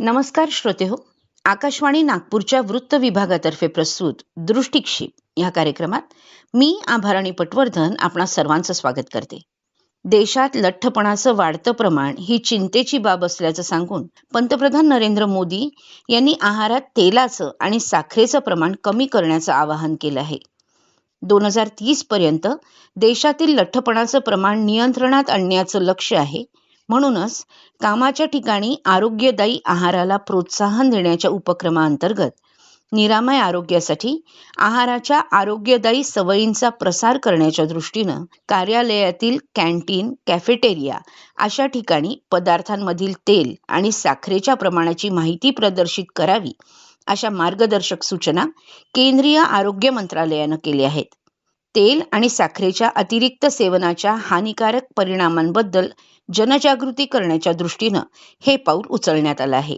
नमस्कार श्रोते हो आकाशवाणी नागपूरच्या वृत्त विभागातर्फे प्रस्तुत दृष्टिक्षेप या कार्यक्रमात मी आभाराणी पटवर्धन आपणा सर्वांचं स्वागत करते. देशात लठ्ठपणाचं वाढतं प्रमाण ही चिंतेची बाब असल्याचं सांगून पंतप्रधान नरेंद्र मोदी यांनी आहारात तेलाचं आणि साखरेचं प्रमाण कमी करण्याचं आवाहन केलं आहे. दोन हजार तीस पर्यंत देशातील लठ्ठपणाचं प्रमाण नियंत्रणात आणण्याचं लक्ष्य आहे म्हणूनच कामाच्या ठिकाणी आरोग्यदायी आहाराला प्रोत्साहन देण्याच्या उपक्रमाअंतर्गत निरामय आरोग्यासाठी आहाराच्या आरोग्यदायी सवयींचा प्रसार करण्याच्या दृष्टीनं कार्यालयातील कॅन्टीन कॅफेटेरिया अशा ठिकाणी पदार्थांमधील तेल आणि साखरेच्या प्रमाणाची माहिती प्रदर्शित करावी अशा मार्गदर्शक सूचना केंद्रीय आरोग्य मंत्रालयानं केल्या आहेत. तेल आणि साखरेच्या अतिरिक्त सेवनाच्या हानिकारक परिणामांबद्दल जनजागृती करण्याच्या दृष्टीनं हे पाऊल उचलण्यात आलं आहे.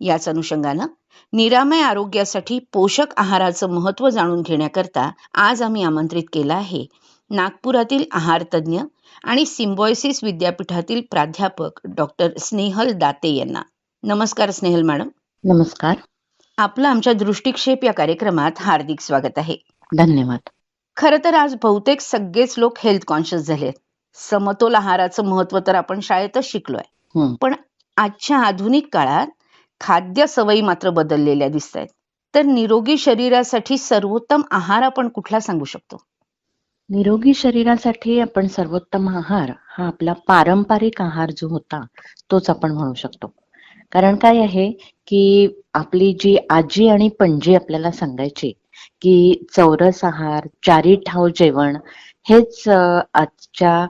याच अनुषंगानं निरामय आरोग्यासाठी पोषक आहाराचं महत्त्व जाणून घेण्याकरता आज आम्ही आमंत्रित केलं आहे नागपुरातील आहार तज्ज्ञ आणि सिम्बॉयसिस विद्यापीठातील प्राध्यापक डॉक्टर स्नेहल दाते यांना. नमस्कार स्नेहल मॅडम. नमस्कार. आपलं आमच्या दृष्टिक्षेप या कार्यक्रमात हार्दिक स्वागत आहे. धन्यवाद. खरं तर आज बहुतेक सगळेच लोक हेल्थ कॉन्शियस झालेत. समतोल आहाराचं महत्त्व तर आपण शाळेतच शिकलोय. पण आजच्या आधुनिक काळात खाद्य सवयी मात्र बदललेल्या दिसत आहेत तर निरोगी शरीरासाठी सर्वोत्तम आहार आपण कुठला सांगू शकतो? निरोगी शरीरासाठी आपण सर्वोत्तम आहार हा आपला पारंपरिक आहार जो होता तोच आपण म्हणू शकतो. कारण काय आहे की आपली जी आजी आणि पणजी आपल्याला सांगायची की चौरस आहार चारी ठाव जेवण हेच आजच्या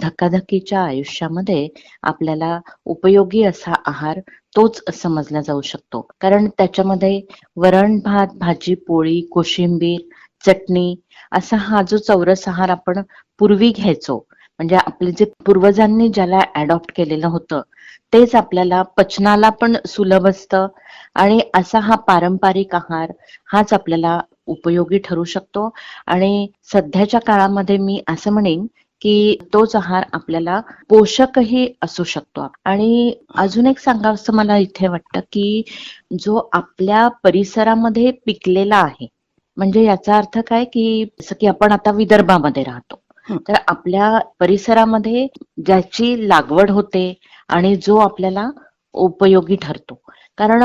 धकाधकीच्या आयुष्यामध्ये आपल्याला उपयोगी असा आहार तोच समजला जाऊ शकतो. कारण त्याच्यामध्ये वरण भात भाजी पोळी कोशिंबीर चटणी असा हा जो चौरस आहार आपण पूर्वी घ्यायचो म्हणजे आपले जे पूर्वजांनी ज्याला अडॉप्ट केलेलं होतं तेच आपल्याला पचनाला पण सुलभ असतं आणि असा हा पारंपरिक आहार हाच आपल्याला उपयोगी ठरू शकतो. आणि सध्याच्या काळामध्ये मी असं म्हणेन की तोच आहार आपल्याला पोषकही असू शकतो. आणि अजून एक सांगावंसं मला इथे वाटतं की जो आपल्या परिसरामध्ये पिकलेला आहे म्हणजे याचा अर्थ काय की जसं की आपण आता विदर्भामध्ये राहतो. तर आपल्या परिसरामध्ये ज्याची लागवड होते आणि जो आपल्याला उपयोगी ठरतो. कारण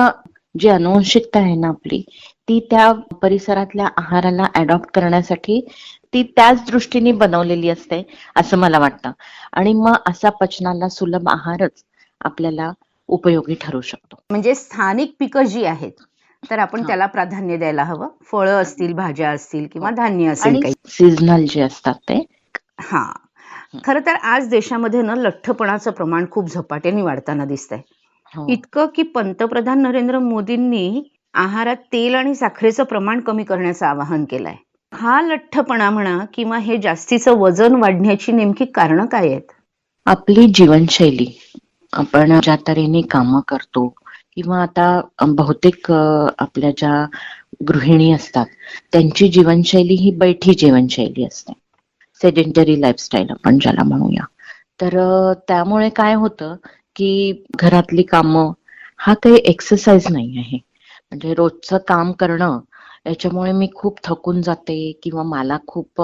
जी अनुवंशिकता आहे ना आपली ती त्या परिसरातल्या आहाराला अडॉप्ट करण्यासाठी ती त्याच दृष्टीने बनवलेली असते असं मला वाटतं. आणि मग असा पचनाला सुलभ आहारच आपल्याला उपयोगी ठरू शकतो. म्हणजे स्थानिक पिकं जी आहेत तर आपण हा. त्याला प्राधान्य द्यायला हवं. फळं असतील भाज्या असतील किंवा धान्य असेल काही. सीझनल जे असतात ते. हा. खरं तर आज देशामध्ये ना लठ्ठपणाचं प्रमाण खूप झपाट्याने वाढताना दिसतंय. हो. इतकं की पंतप्रधान नरेंद्र मोदींनी आहारात तेल आणि साखरेचं प्रमाण कमी करण्याचं आवाहन केलंय. हा लठ्ठपणा म्हणा किंवा हे जास्तीचं वजन वाढण्याची नेमकी कारणं काय आहेत? आपली जीवनशैली आपण ज्या तऱ्हेने कामं करतो किंवा आता बहुतेक आपल्या ज्या गृहिणी असतात त्यांची जीवनशैली ही बैठी जीवनशैली असते. सेडेंटरी लाईफस्टाईल आपण ज्याला म्हणूया. तर त्यामुळे काय होतं की घरातली कामं हा काही एक्सरसाइज नाही आहे. म्हणजे रोजचं काम करणं याच्यामुळे मी खूप थकून जाते किंवा मला खूप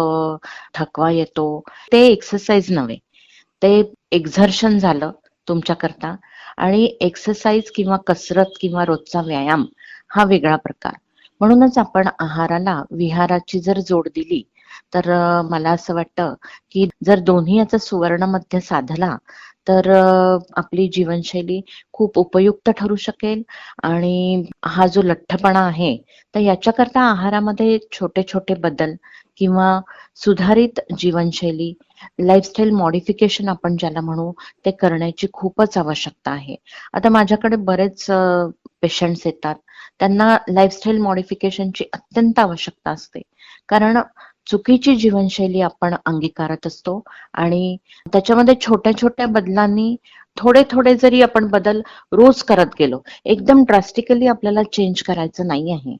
थकवा येतो. ते एक्सरसाइज नव्हे. ते एक्झर्शन झालं तुमच्याकरता. आणि एक्सरसाइज किंवा कसरत किंवा रोजचा व्यायाम हा वेगळा प्रकार. म्हणूनच आपण आहाराला विहाराची जर जोड दिली तर मला असं वाटतं की जर दोन्ही याचा सुवर्ण मध्य साधला तर आपली जीवनशैली खूप उपयुक्त ठरू शकेल. आणि हा जो लठ्ठपणा आहे तर याच्याकरता आहारामध्ये छोटे छोटे बदल किंवा सुधारित जीवनशैली लाईफस्टाईल मॉडिफिकेशन आपण ज्याला म्हणू ते करण्याची खूपच आवश्यकता आहे. आता माझ्याकडे बरेच पेशंट्स येतात. त्यांना लाईफस्टाईल मॉडिफिकेशनची अत्यंत आवश्यकता असते. कारण चुकीची जीवनशैली आपण अंगीकारत असतो. आणि त्याच्यामध्ये छोट्या छोट्या बदलांनी थोडे थोडे जरी आपण बदल रोज करत गेलो एकदम ड्रास्टिकली आपल्याला चेंज करायचं नाही आहे.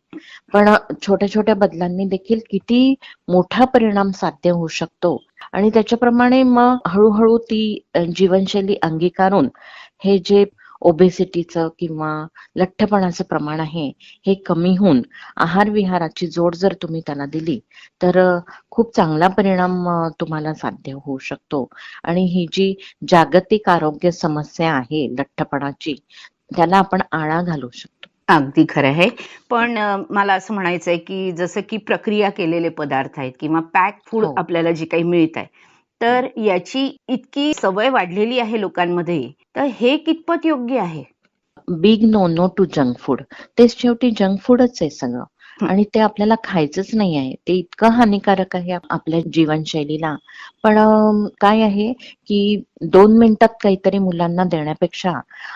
पण छोट्या छोट्या बदलांनी देखील किती मोठा परिणाम साध्य होऊ शकतो. आणि त्याच्याप्रमाणे मग हळूहळू ती जीवनशैली अंगीकारून हे जे ओबेसिटीचं किंवा लठ्ठपणाचं प्रमाण आहे हे कमी होऊन आहार विहाराची जोड जर तुम्ही त्याला दिली तर खूप चांगला परिणाम तुम्हाला साध्य होऊ शकतो. आणि ही जी जागतिक आरोग्य समस्या आहे लठ्ठपणाची त्याला आपण आळा घालू शकतो. अगदी खरं आहे. पण मला असं म्हणायचं आहे की जसं की प्रक्रिया केलेले पदार्थ आहेत किंवा पॅक फूड हो. आपल्याला जे काही मिळत आहे तर याची इतकी सवय वाढलेली आहे लोकांमध्ये. तर हे कितपत योग्य आहे? Big no no to junk food ते शेवटी जंक फूडच आहे सगळं. आणि ते आपल्याला खायचंच नाही आहे. ते इतकं हानिकारक आहे आप- आपल्या जीवनशैलीला. पण काय आहे की दोन मिनिटात काहीतरी मुलांना देण्यापेक्षा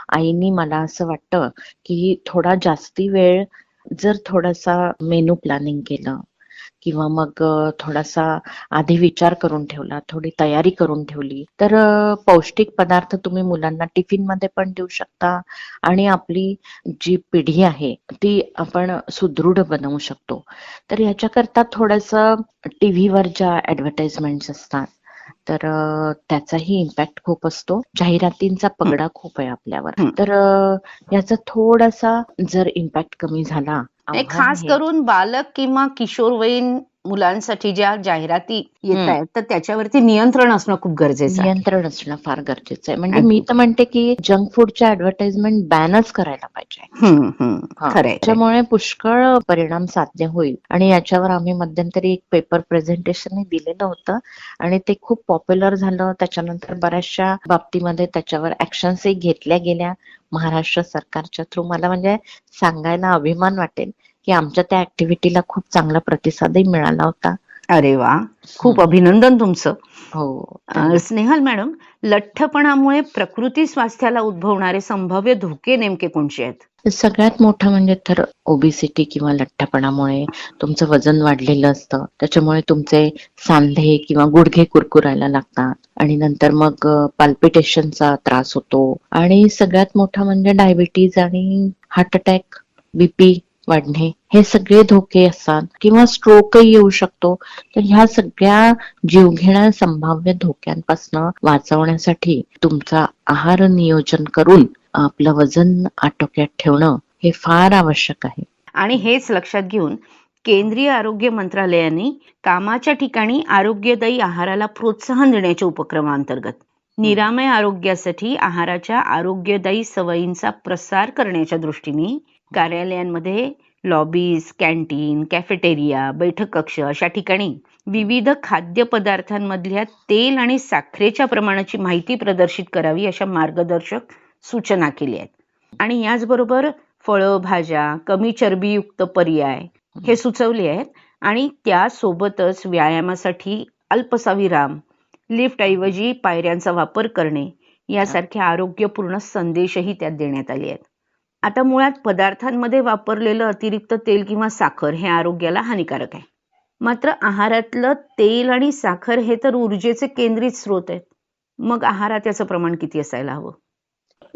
आईनी मला असं वाटतं की थोडा जास्ती वेळ जर थोडासा मेनू प्लॅनिंग केलं किंवा मग थोडासा आधी विचार करून ठेवला थोडी तयारी करून ठेवली. तर पौष्टिक पदार्थ तुम्ही मुलांना टिफिनमध्ये पण देऊ शकता आणि आपली जी पिढी आहे ती आपण सुदृढ बनवू शकतो. तर याच्याकरता थोडस टीव्हीवर ज्या ऍडव्हर्टाइजमेंट असतात तर त्याचाही इम्पॅक्ट खूप असतो. जाहिरातींचा पगडा खूप आहे आपल्यावर. तर याचा थोडासा जर इम्पॅक्ट कमी झाला हे आव्हान खास हे- करून बालक किंवा किशोरवयीन मुलांसाठी ज्या जाहिराती येत. आहेत तर त्याच्यावरती नियंत्रण असणं खूप गरजेचं आहे. नियंत्रण असणं फार गरजेचं आहे. म्हणजे. मी तर म्हणते की जंक फूडच्या ऍडव्हर्टाइजमेंट बॅनच करायला पाहिजे. त्याच्यामुळे पुष्कळ परिणाम साध्य होईल. आणि याच्यावर आम्ही मध्यंतरी एक पेपर प्रेझेंटेशनही दिलेलं होतं आणि ते खूप पॉप्युलर झालं. त्याच्यानंतर बऱ्याचशा बाबतीमध्ये त्याच्यावर ऍक्शन्सही घेतल्या गेल्या. महाराष्ट्र सरकारच्या थ्रू मला म्हणजे सांगायला अभिमान वाटेल की आमच्या त्या ऍक्टिव्हिटीला खूप चांगला प्रतिसादही मिळाला होता. अरे वा. खूप. अभिनंदन तुमचं. हो. स्नेहल मॅडम लठ्ठपणामुळे प्रकृती स्वास्थ्याला उद्भवणारे संभाव्य धोके नेमके कोणते आहेत? सगळ्यात मोठं म्हणजे तर ओबिसिटी किंवा लठ्ठपणामुळे तुमचं वजन वाढलेलं असतं. त्याच्यामुळे तुमचे सांधे किंवा गुडघे कुरकुरायला लागतात. आणि नंतर मग पाल्पिटेशनचा त्रास होतो. आणि सगळ्यात मोठं म्हणजे डायबिटीज आणि हार्ट अटॅक बीपी वाढणे. हे सगळे धोके असतात किंवा स्ट्रोकही येऊ शकतो. तर ह्या सगळ्या जीवघेण्या संभाव्य धोक्यांपासून वाचवण्यासाठी तुमचा आहार नियोजन करून आपलं वजन आटोक्यात ठेवणं हे फार आवश्यक आहे. आणि हेच लक्षात घेऊन केंद्रीय आरोग्य मंत्रालयाने कामाच्या ठिकाणी आरोग्यदायी आहाराला प्रोत्साहन देण्याच्या उपक्रमाअंतर्गत निरामय आरोग्यासाठी आहाराच्या आरोग्यदायी सवयींचा प्रसार करण्याच्या दृष्टीने कार्यालयांमध्ये लॉबीज कॅन्टीन कॅफेटेरिया बैठक कक्ष अशा ठिकाणी विविध खाद्यपदार्थांमधल्या तेल आणि साखरेच्या प्रमाणाची माहिती प्रदर्शित करावी अशा मार्गदर्शक सूचना केल्या आहेत. आणि याचबरोबर फळं भाज्या कमी चरबीयुक्त पर्याय हे सुचवले आहेत. आणि त्यासोबतच व्यायामासाठी अल्पसा विराम लिफ्ट ऐवजी पायऱ्यांचा वापर करणे यासारखे आरोग्यपूर्ण संदेशही त्यात देण्यात आले आहेत. आता मुळात पदार्थांमध्ये वापरलेलं अतिरिक्त तेल किंवा साखर हे आरोग्याला हानिकारक आहे. मात्र आहारातलं तेल आणि साखर हे तर ऊर्जेचे केंद्रित स्रोत आहेत. मग आहारात याचं प्रमाण किती असायला हवं?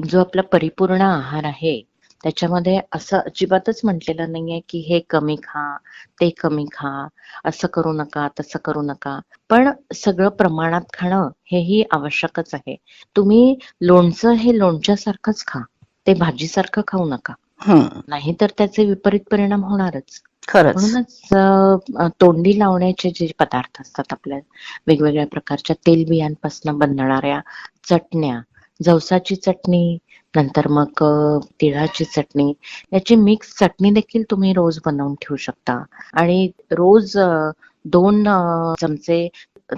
जो आपला परिपूर्ण आहार आहे त्याच्यामध्ये असं अजिबातच म्हटलेलं नाहीये की हे कमी खा ते कमी खा असं करू नका तसं करू नका. पण सगळं प्रमाणात खाणं हेही आवश्यकच आहे. तुम्ही लोणचं हे लोणच्यासारखंच खा. ते भाजीसारखं खाऊ नका. नाहीतर त्याचे विपरीत परिणाम होणारच. खरंच. म्हणूनच तोंडी लावण्याचे जे पदार्थ असतात आपल्या वेगवेगळ्या प्रकारच्या तेलबियांपासून बनणाऱ्या चटण्या जवसाची चटणी नंतर मग तिळाची चटणी याची मिक्स चटणी देखील तुम्ही रोज बनवून ठेवू शकता. आणि रोज दोन चमचे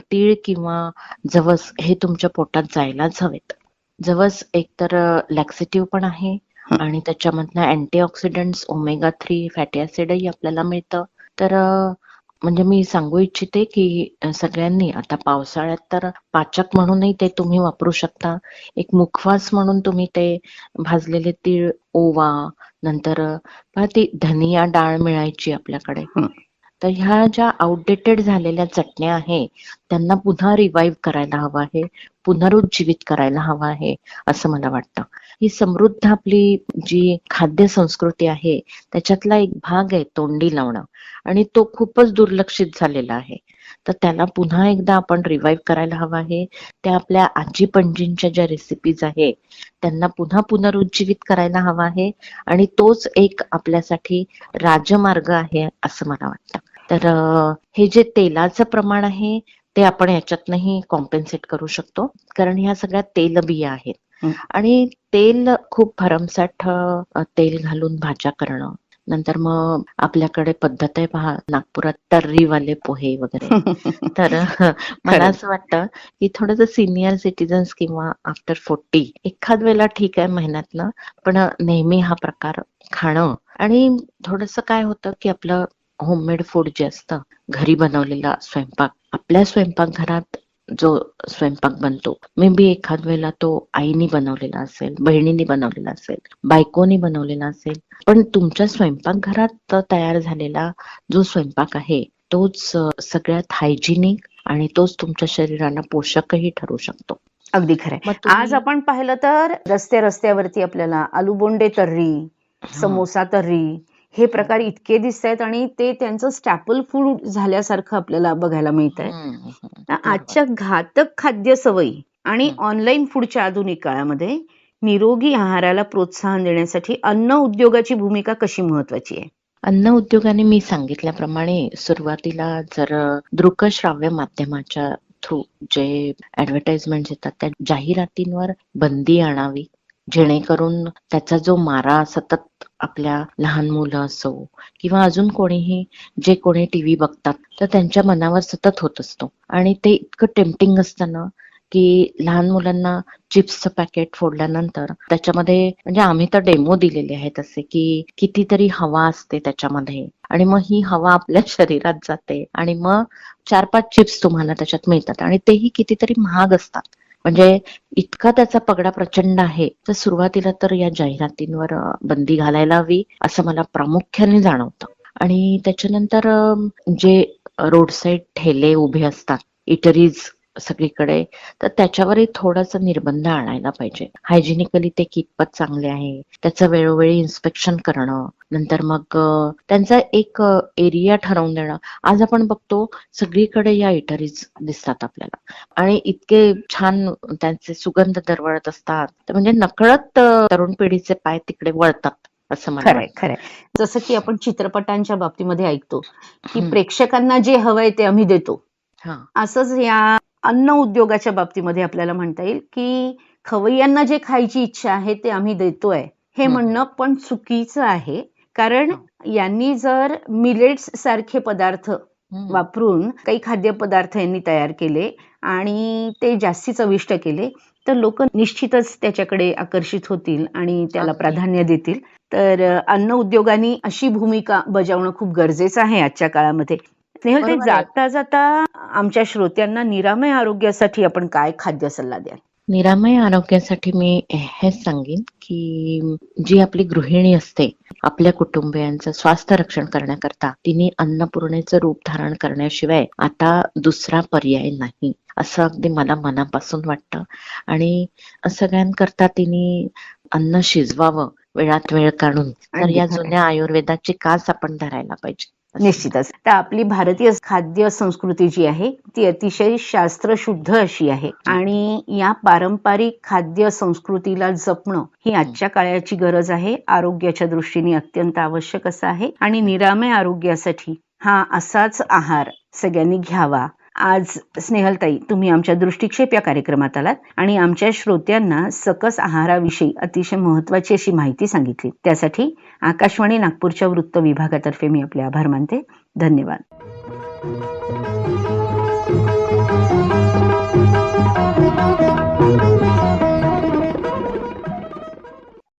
तीळ किंवा जवस हे तुमच्या पोटात जायलाच हवेत. जवस एकतर लॅक्सेटिव्ह पण आहे हं. आणि त्याच्यामधनं अँटीऑक्सिडंट्स ओमेगा थ्री फॅटी ऍसिडही आपल्याला मिळतं तर अ, म्हणजे मी सांगू इच्छिते की अ, सगळ्यांनी आता पावसाळ्यात तर पाचक म्हणूनही ते तुम्ही वापरू शकता एक मुखवास म्हणून तुम्ही ते भाजलेले तीळ ओवा नंतर अ, पहा ती धनिया डाळ मिळायची आपल्याकडे हं. तर ह्या ज्या आउटडेटेड झालेल्या चटण्या आहे त्यांना पुन्हा रिवाईव्ह करायला हवं आहे पुनरुज्जीवित करायला हवं आहे असं मला वाटतं. ही समृद्ध आपली जी खाद्य संस्कृती आहे त्याच्यातला एक भाग आहे तोंडी लावणं. आणि तो खूपच दुर्लक्षित झालेला आहे. तर त्याला पुन्हा एकदा आपण रिवाईव्ह करायला हवं आहे. त्या आपल्या आजी पणजींच्या ज्या रेसिपीज आहे त्यांना पुन्हा पुनरुज्जीवित करायला हवा आहे. आणि तोच एक आपल्यासाठी राजमार्ग आहे असं मला वाटतं. तर हे जे तेलाचं प्रमाण आहे ते आपण याच्यातनंही कॉम्पेन्सेट करू शकतो. कारण ह्या सगळ्या तेलबिया आहेत. आणि तेल खूप भरमसाठ तेल घालून भाज्या करणं नंतर मग आपल्याकडे पद्धत आहे पहा नागपुरात तर्रीवाले पोहे वगैरे तर मला. असं वाटतं की थोडस सिनियर सिटीजन्स किंवा आफ्टर फोर्टी एखाद वेळेला ठीक आहे महिन्यातनं पण नेहमी हा प्रकार खाणं आणि थोडस काय होतं की आपलं होममेड फूड जे असतं घरी बनवलेला स्वयंपाक आपल्या स्वयंपाकघरात जो स्वयंपाक बनतो. मे बी एखाद वेळेला तो आईनी बनवलेला असेल बहिणीने बनवलेला असेल बायकोनी बनवलेला असेल पण तुमच्या स्वयंपाकघरात तयार झालेला जो स्वयंपाक आहे तोच सगळ्यात हायजिनिक आणि तोच तुमच्या शरीराला पोषकही ठरू शकतो. अगदी तुम्ही- आज आपण पाहिलं तर रस्ते रस्त्यावरती आपल्याला आलूबोंडे तर्री हा. समोसा तर्री हे प्रकार इतके दिसत आहेत आणि ते त्यांचं स्टॅपल फूड झाल्यासारखं आपल्याला बघायला मिळत आहे. आजच्या घातक खाद्य सवयी आणि. ऑनलाईन फूडच्या आधुनिक काळामध्ये निरोगी आहाराला प्रोत्साहन देण्यासाठी अन्न उद्योगाची भूमिका कशी महत्वाची आहे अन्न उद्योगाने मी सांगितल्याप्रमाणे सुरुवातीला जर दृकश्राव्य माध्यमाच्या थ्रू जे ऍडव्हर्टाइजमेंट येतात त्या जाहिरातींवर बंदी आणावी जेणेकरून त्याचा जो मारा सतत आपल्या लहान मुलं असो किंवा अजून कोणीही जे कोणी टीव्ही बघतात तर त्यांच्या मनावर सतत होत असतो. आणि ते इतकं टेम्पटिंग असतं ना की लहान मुलांना चिप्सचं पॅकेट फोडल्यानंतर त्याच्यामध्ये म्हणजे आम्ही तर डेमो दिलेले आहेत असे की कितीतरी हवा असते त्याच्यामध्ये. आणि मग ही हवा आपल्या शरीरात जाते आणि मग चार पाच चिप्स तुम्हाला त्याच्यात मिळतात. आणि तेही कितीतरी महाग असतात. म्हणजे इतका त्याचा पगडा प्रचंड आहे. तर सुरुवातीला तर या जाहिरातींवर बंदी घालायला हवी असं मला प्रामुख्याने जाणवतं. आणि त्याच्यानंतर जे रोड साईड ठेले उभे असतात इटरीज सगळीकडे तर त्याच्यावरही थोडासा निर्बंध आणायला पाहिजे. हायजिनिकली ते कितपत चांगले आहे त्याचं वेळोवेळी इन्स्पेक्शन करणं नंतर मग त्यांचा एक एरिया ठरवून देणं. आज आपण बघतो सगळीकडे या इटरीज दिसतात आपल्याला. आणि इतके छान त्यांचे सुगंध दरवळत असतात. तर म्हणजे नकळत तरुण पिढीचे पाय तिकडे वळतात असं खरंय. खरंय. जसं की आपण चित्रपटांच्या बाबतीमध्ये ऐकतो की. प्रेक्षकांना जे हवंय ते आम्ही देतो. असंच या अन्न उद्योगाच्या बाबतीमध्ये आपल्याला म्हणता येईल की खवय्यांना जे खायची इच्छा आहे ते आम्ही देतोय हे. म्हणणं पण चुकीचं आहे कारण. यांनी जर मिलेट्स सारखे पदार्थ. वापरून काही खाद्यपदार्थ यांनी तयार केले आणि ते जास्ती चविष्ट केले तर लोक निश्चितच त्याच्याकडे आकर्षित होतील आणि त्याला. प्राधान्य देतील तर अन्न उद्योगाने अशी भूमिका बजावणं खूप गरजेचं आहे आजच्या काळामध्ये स्नेहल ते. जाता जाता आमच्या श्रोत्यांना निरामय आरोग्यासाठी आपण काय खाद्य सल्ला द्याल निरामय आरोग्यासाठी मी हेच सांगेन की जी आपली गृहिणी असते आपल्या कुटुंबियांचं स्वास्थ्य रक्षण करण्याकरता तिने अन्नपूर्णेचं रूप धारण करण्याशिवाय आता दुसरा पर्याय नाही असं अगदी मला मनापासून वाटतं आणि सगळ्यांकरता तिने अन्न शिजवावं वेळात वेळ काढून तर या. जुन्या आयुर्वेदाची कास आपण धरायला पाहिजे निश्चितच. तर आपली भारतीय खाद्य संस्कृती जी आहे ती अतिशय शास्त्रशुद्ध अशी आहे. आणि या पारंपरिक खाद्य संस्कृतीला जपणं ही आजच्या काळाची गरज आहे. आरोग्याच्या दृष्टीने अत्यंत आवश्यक असं आहे. आणि निरामय आरोग्यासाठी हा असाच आहार सगळ्यांनी घ्यावा. आज स्नेहलताई तुम्ही आमच्या दृष्टिक्षेप या कार्यक्रमात आलात आणि आमच्या श्रोत्यांना सकस आहाराविषयी अतिशय महत्वाची अशी माहिती सांगितली. त्यासाठी आकाशवाणी नागपूरच्या वृत्त विभागातर्फे मी आपले आभार मानते. धन्यवाद.